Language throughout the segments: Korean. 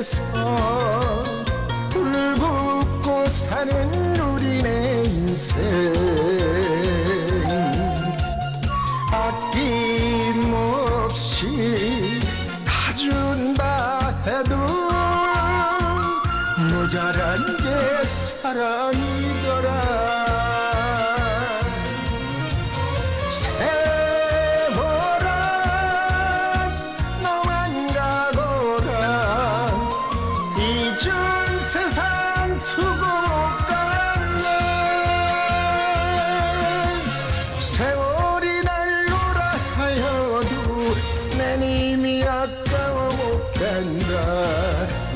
지에서 울붓고 사는 우리네 인생. 아낌없이 다 준다 해도 모자란 게 사랑이더라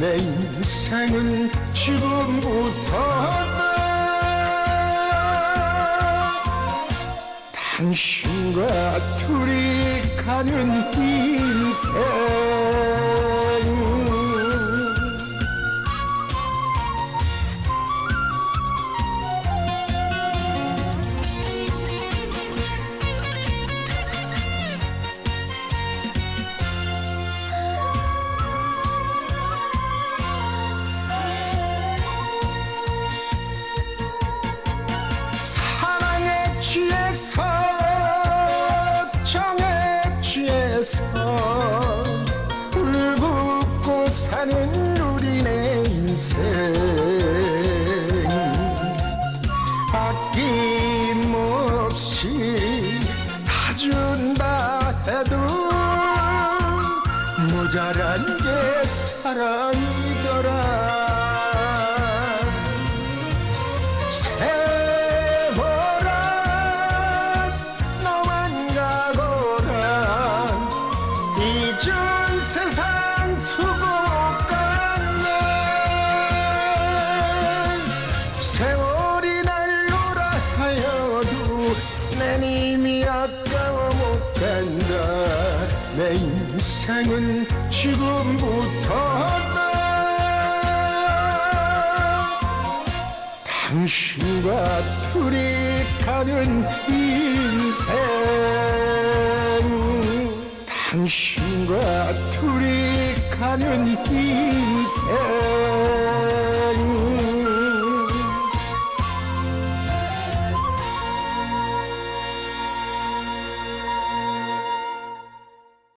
내 인생은 지금부터다 당신과 둘이 가는 인생 아낌없이 다 준다 해도 모자란 게 사랑이더라 내 인생은 지금부터다. 당신과 둘이 가는 인생. 당신과 둘이 가는 인생